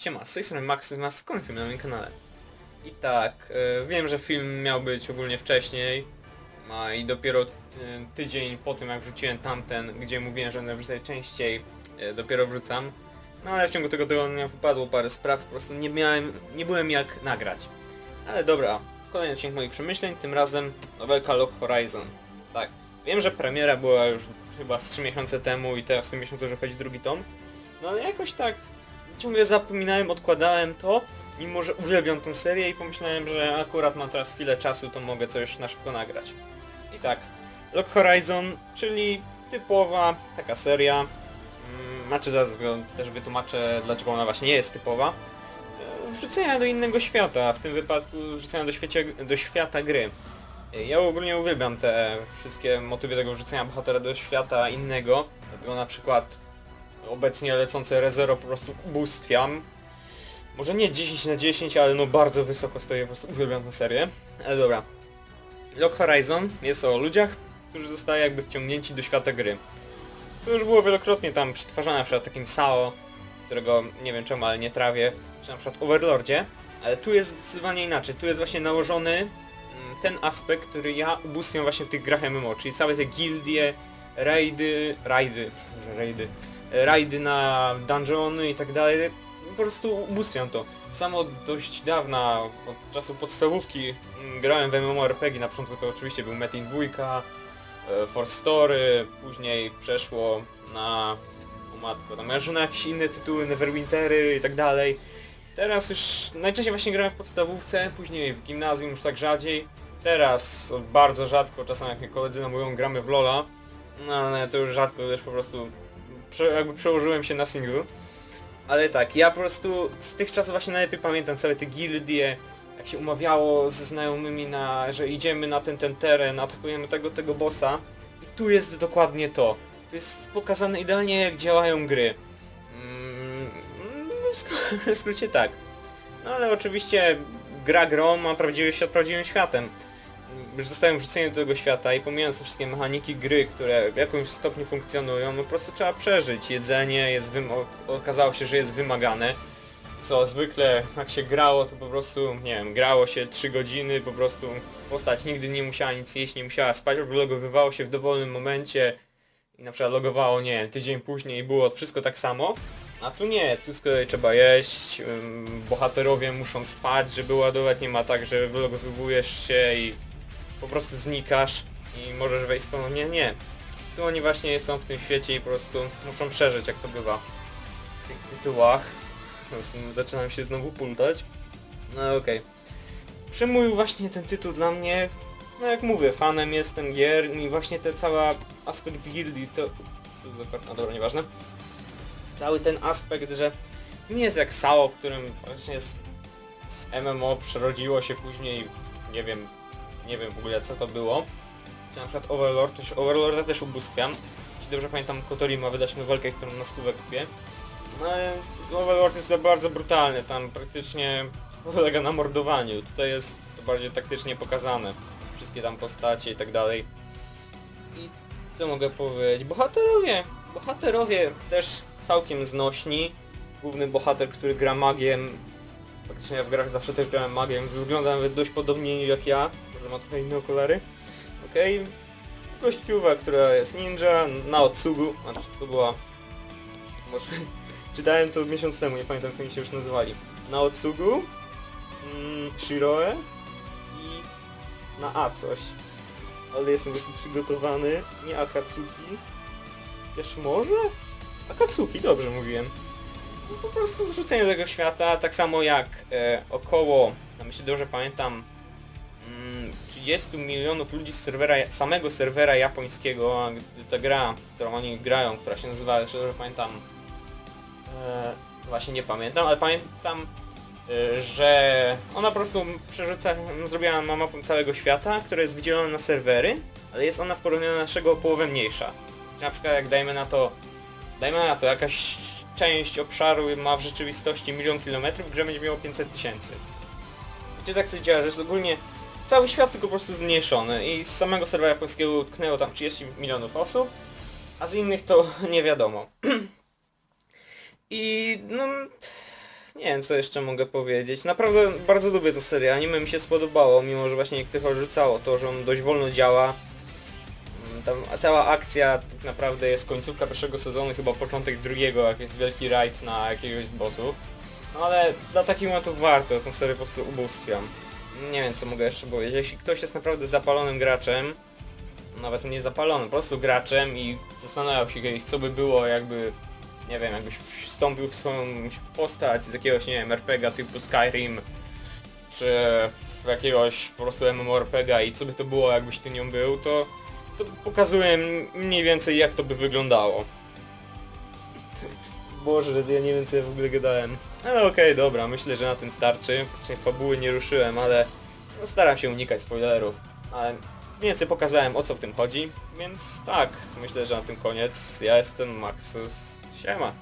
Siema, z tej strony Max, z Film na moim kanale. I tak, e, wiem, że film miał być ogólnie wcześniej, a i dopiero e, tydzień po tym jak wrzuciłem tamten, gdzie mówiłem, że będę wrzucać częściej, e, dopiero wrzucam. No ale w ciągu tego tygodnia wypadło parę spraw, po prostu nie miałem, nie byłem jak nagrać. Ale dobra, kolejny odcinek moich przemyśleń, tym razem nowelka Lock Horizon. Tak, wiem, że premiera była już chyba z 3 miesiące temu i teraz w tym miesiącu już wychodzi drugi tom. No ale jakoś tak ciągle zapominałem, odkładałem to, mimo że uwielbiam tę serię i pomyślałem, że akurat mam teraz chwilę czasu, to mogę coś na szybko nagrać. I tak, Lock Horizon, czyli typowa taka seria, mm, znaczy zaraz też wytłumaczę, dlaczego ona właśnie nie jest typowa, E, wrzucenia do innego świata, w tym wypadku wrzucenia do, świecie, do świata gry. E, Ja ogólnie uwielbiam te wszystkie motywy tego wrzucenia bohatera do świata innego, dlatego na przykład obecnie lecące ReZero po prostu ubóstwiam. Może nie 10 na 10, ale no bardzo wysoko stoję, po prostu uwielbiam tę serię. Ale dobra. Lock Horizon jest o ludziach, którzy zostali jakby wciągnięci do świata gry. To już było wielokrotnie tam przetwarzane, na przykład takim SAO, którego nie wiem czemu, ale nie trawię, czy na przykład Overlordzie, ale tu jest zdecydowanie inaczej. Tu jest właśnie nałożony mm, ten aspekt, który ja ubóstwiam właśnie w tych grach MMO, czyli całe te gildie, rajdy, rajdy, rajdy, rajdy na dungeony i tak dalej. Po prostu ubóstwiam to. Samo dość dawna, od czasu podstawówki, mm, grałem w MMORPG, na początku to oczywiście był Metin 2, e, Force Story, później przeszło na... O matko, tam aż na jakieś inne tytuły, Neverwintery i tak dalej. Teraz już najczęściej właśnie grałem w podstawówce, później w gimnazjum już tak rzadziej. Teraz bardzo rzadko, czasem jak mnie koledzy namówią, gramy w LoL'a. No ale to już rzadko, też po prostu jakby przełożyłem się na single. Ale tak, ja po prostu z tych czasów właśnie najlepiej pamiętam całe te gildie, jak się umawiało ze znajomymi na, że idziemy na ten, ten teren, atakujemy tego, tego bossa. I tu jest dokładnie to. Tu jest pokazane idealnie jak działają gry. Mm, w skró- w skrócie tak. No ale oczywiście gra grą, a prawdziwy świat prawdziwym światem. Już zostałem wrzuceni do tego świata i pomijając te wszystkie mechaniki gry, które w jakimś stopniu funkcjonują, no po prostu trzeba przeżyć. Jedzenie jest okazało się, że jest wymagane. Co zwykle jak się grało, to po prostu, nie wiem, grało się 3 godziny, po prostu postać nigdy nie musiała nic jeść, nie musiała spać, logowywało się w dowolnym momencie i na przykład logowało, nie wiem, tydzień później i było wszystko tak samo. A tu nie, tu z kolei trzeba jeść, bohaterowie muszą spać, żeby ładować, nie ma tak, że wylogowywujesz się i po prostu znikasz i możesz wejść ponownie, nie. Tu oni właśnie są w tym świecie i po prostu muszą przeżyć, jak to bywa w tych tytułach. Zaczynam się znowu pultać. No okej. Przemówił właśnie ten tytuł dla mnie, no jak mówię, fanem jestem gier i właśnie ten cały aspekt gildii to... No dobra, nieważne. Cały ten aspekt, że to nie jest jak SAO, w którym praktycznie z, z MMO przerodziło się później, nie wiem, nie wiem w ogóle co to było. Czy na przykład Overlord, też Overlorda też ubóstwiam. Jeśli dobrze pamiętam, Kotori ma wydać nowelkę, którą na stówę kupię. No ale Overlord jest za bardzo brutalny, tam praktycznie polega na mordowaniu. Tutaj jest to bardziej taktycznie pokazane. Wszystkie tam postacie i tak dalej. I co mogę powiedzieć? Bohaterowie! Bohaterowie też całkiem znośni. Główny bohater, który gra magiem, faktycznie ja w grach zawsze też grałem magiem, wygląda nawet dość podobnie jak ja, może ma trochę inne okulary. Okej. Gościuwa, która jest ninja, na Otsugu, znaczy to była... Może... Czytałem to miesiąc temu, nie pamiętam jak oni się już nazywali. Na Otsugu, mm, Shiroe i na A coś. Ale jestem po przygotowany, nie Akatsuki. Chociaż może? Akatsuki, dobrze mówiłem. No, po prostu wrzucenie tego świata, tak samo jak e, około, no myślę dobrze pamiętam, 30 milionów ludzi z serwera, samego serwera japońskiego, a ta gra, którą oni grają, która się nazywa, jeszcze dobrze pamiętam, e, właśnie nie pamiętam, ale pamiętam, e, że ona po prostu przerzuca, zrobiła ma mapę całego świata, która jest wydzielona na serwery, ale jest ona w porównaniu do naszego o połowę mniejsza. Na przykład jak dajmy na to, dajmy na to, jakaś część obszaru ma w rzeczywistości milion kilometrów, grze będzie miało 500 tysięcy. Gdzie tak sobie działa, że jest ogólnie cały świat tylko po prostu zmniejszony i z samego serwera japońskiego utknęło tam 30 milionów osób, a z innych to nie wiadomo. I no, nie wiem co jeszcze mogę powiedzieć. Naprawdę bardzo lubię tę serię. Anime mi się spodobało, mimo że właśnie niektórych odrzucało to, że on dość wolno działa. Mm, Tam cała akcja tak naprawdę jest końcówka pierwszego sezonu, chyba początek drugiego, jak jest wielki raid na jakiegoś z bossów. No ale dla takich momentów warto, tę serię po prostu ubóstwiam. Nie wiem co mogę jeszcze powiedzieć. Jeśli ktoś jest naprawdę zapalonym graczem, nawet nie zapalonym, po prostu graczem i zastanawiał się kiedyś co by było jakby, nie wiem, jakbyś wstąpił w swoją postać z jakiegoś, nie wiem, RPGa typu Skyrim, czy jakiegoś po prostu MMORPGa i co by to było jakbyś ty nią był, to, to pokazuję mniej więcej jak to by wyglądało. Boże, ja nie wiem co ja w ogóle gadałem. Ale okej, dobra, myślę, że na tym starczy. Czyli fabuły nie ruszyłem, ale no, staram się unikać spoilerów. Ale mniej więcej pokazałem o co w tym chodzi, więc tak, myślę, że na tym koniec. Ja jestem Maxus. Siema.